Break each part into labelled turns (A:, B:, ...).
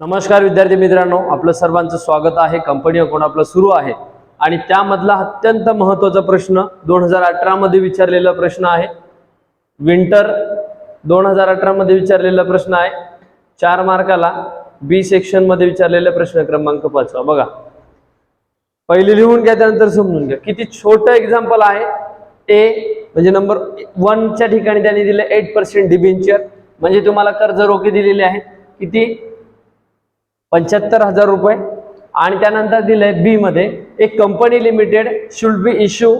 A: नमस्कार विद्यार्थी मित्रांनो आपलं सर्वांचं स्वागत आहे. कंपनी अकाउंट आपलं सुरू आहे. आणि त्यामधला अत्यंत महत्त्वाचा प्रश्न दोन हजार अठरा मध्ये विचारलेला प्रश्न आहे. विंटर दोन हजार अठरा मध्ये विचारलेला प्रश्न आहे. चार मार्काला बी सेक्शनमध्ये विचारलेला प्रश्न क्रमांक पाचवा. बघा. पहिले लिहून घ्या त्यानंतर समजून घ्या. किती छोटं एक्झाम्पल आहे. ए म्हणजे नंबर वनच्या ठिकाणी त्यांनी दिले एट पर्सेंट डिबेंचर म्हणजे तुम्हाला कर्ज रोखे दिलेले आहेत. किती? पंच्याहत्तर हजार रुपये. आणि त्यानंतर दिलंय आहे बीमध्ये एक company limited should be issue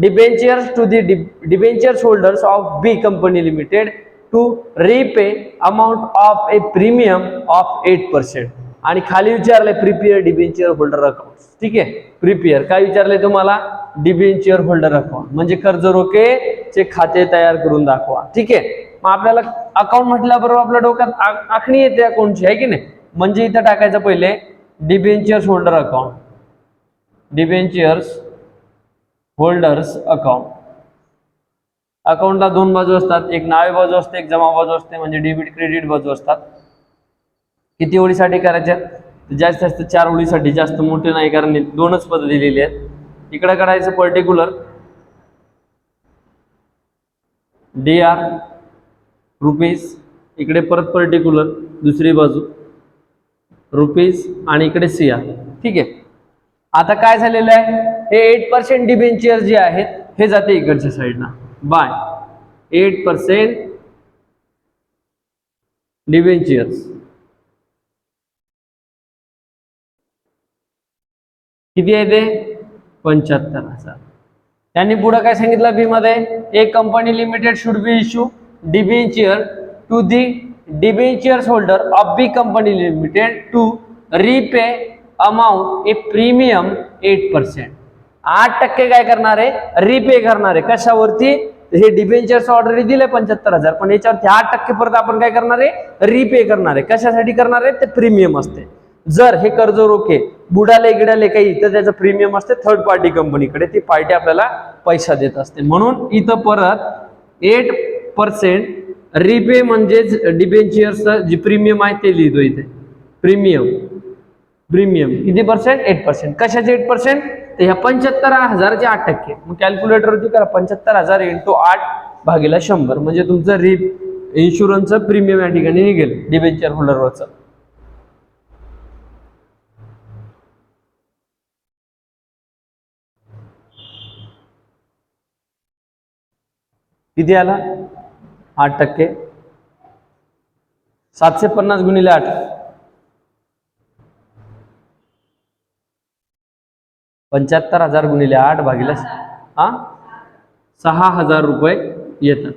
A: debentures to the debentures holders of B company limited to repay amount of a premium of eight percent आणि खाली विचारलंय प्रिपेअर डिबेंचर होल्डर अकाउंट ठीक आहे? प्रिपेअर काय विचारलंय तुम्हाला? डिबेंचर होल्डर अकाउंट म्हणजे कर्ज रोखेचे खाते तयार करून दाखवा. ठीक आहे? मग आपल्याला अकाउंट म्हटल्याबरोबर आपल्या डोक्यात आखणी येते अकाउंटची आहे की नाही? म्हणजे इथं टाकायचं पहिले debentures holder account debentures holders account अकाउंटला दोन बाजू असतात. एक नावे बाजू असते एक जमा बाजू असते म्हणजे डेबिट क्रेडिट बाजू असतात. किती ओळीसाठी करायच्या? जास्त जास्त चार ओळीसाठी. जास्त मोठे नाही कारण दोनच पद दिलेली आहेत. इकडे करायचं पर्टिक्युलर डी आर रुपीज इकडे परत पर्टिक्युलर दुसरी बाजू. रुपीज आणि इकडे सी आर ठीक आहे. आता काय झालेलं आहे? हे एट पर्सेंट डिबेंचर जे आहेत हे जाते इकडच्या साईडला बाय एट पर्सेंट डिबेंचर्स किती आहे ते? पंच्याहत्तर हजार. त्यांनी पुढे काय सांगितलं बी मध्ये? एक company limited should B issue debenture to the debentures holder of B company limited to repay amount a premium eight percent आठ टक्के काय करणार? आहे रिपे करणार. आहे कशावरती? हे डिबेंचर्स ऑर्डर दिले पंच्याहत्तर हजार. पण याच्यावरती आठ टक्के परत आपण काय करणार? आहे रिपे करणार. आहे कशासाठी करणार? आहे ते प्रीमियम असते. जर हे कर्ज रोखे बुडाले गिडाले काही तर त्याचं प्रीमियम असते थर्ड पार्टी कंपनीकडे ती पार्टी आपल्याला पैसा देत असते. म्हणून इथं परत एट पर्सेंट रिपे म्हणजेच डिबेंचरचं जे प्रीमियम आहे ते लिहितो इथे. प्रीमियम प्रीमियम किती पर्सेंट एट पर्सेंट कशाचे एट पर्सेंट तर ह्या पंच्याहत्तर हजारचे आठ टक्के. मग कॅल्क्युलेटरवरती करा. पंच्याहत्तर हजार इंटू आठ भागीला शंभर. म्हणजे तुमचं रिप इन्शुरन्सचं प्रीमियम या ठिकाणी निघेल. डिबेंचर होल्डरवरचं किती आला? आठ टक्के. सातशे पन्नास गुणिले आठ. पंच्याहत्तर हजार गुणिले आठ भागीला हा? सहा हजार रुपये येतात.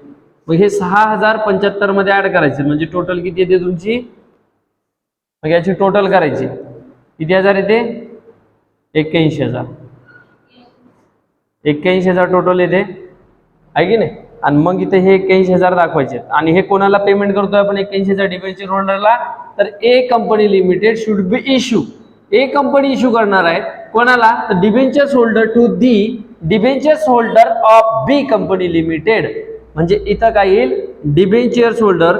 A: मग हे सहा हजार पंच्याहत्तरमध्ये ऍड करायचे. म्हणजे टोटल किती येते तुमची? मग याची टोटल करायची. किती हजार येते? एक्क्याऐंशी हजार. एक्क्याऐंशी हजार टोटल येते. आहे की नाही? आणि मग इथे हे एक्क्याऐंशी हजार दाखवायचे आहेत. आणि हे कोणाला पेमेंट करतोय आपण? एक्क्याऐंशी हजार डिबेंचर होल्डरला तर A company limited should B issue A company issue करणार आहे कोणाला? तर debentures holder to the debentures holder of B company limited म्हणजे इथं काय येईल? Debentures holder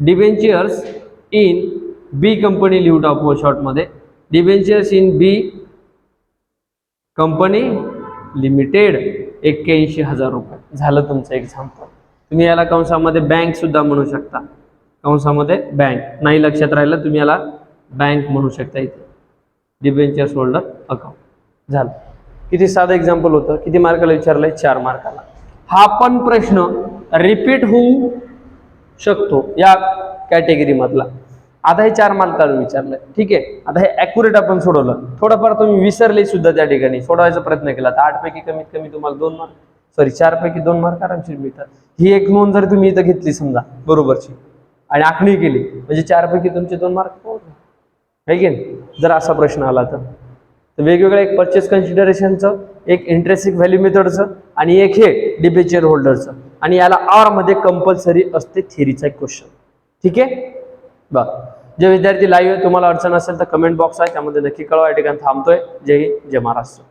A: debentures in B company लिहू टाकू शॉर्टमध्ये debentures in B company limited एक्क्याऐंशी हजार रुपये. झालं तुमचं एक्झाम्पल तुम्ही याला कंसामध्ये बँक सुद्धा म्हणू शकता. कंसामध्ये बँक नाही लक्षात राहिलं तुम्ही याला बँक म्हणू शकता इथे. डिबेंचर्स होल्डर अकाउंट झालं. किती साधं एक्झाम्पल होतं? किती मार्काला विचारलंय? चार मार्काला हा पण प्रश्न रिपीट होऊ शकतो या कॅटेगरीमधला आता हे चार मार्काला विचारलंय ठीक आहे? आता हे ॲक्युरेट आपण सोडवलं. थोडंफार तुम्ही विसरले सुद्धा त्या ठिकाणी. सोडवायचा प्रयत्न केला. तर आठ पैकी कमीत कमी तुम्हाला दोन मार्क सॉरी चार पैकी दोन मार्क आरामशीर मिळतात. ही एक नोंद जर तुम्ही इथं घेतली समजा बरोबरची आणि आखणी केली म्हणजे चार पैकी तुमचे दोन मार्क आहे की नाही? जर असा प्रश्न आला तर. वेगवेगळ्या एक परचेस कन्सिडरेशनचं एक इंटरेस्टिक व्हॅल्यू मेथडचं आणि एक हे डिबेचर होल्डरचं आणि याला आरमध्ये कंपल्सरी असते थेरीचा एक क्वेश्चन ठीक आहे? बघ जे विद्यार्थी लाईव्ह आहे तुम्हाला अडचण असेल तर कमेंट बॉक्स आहे त्यामध्ये नक्की कळवा या ठिकाणी थांबतोय. जय हिंद जय महाराष्ट्र.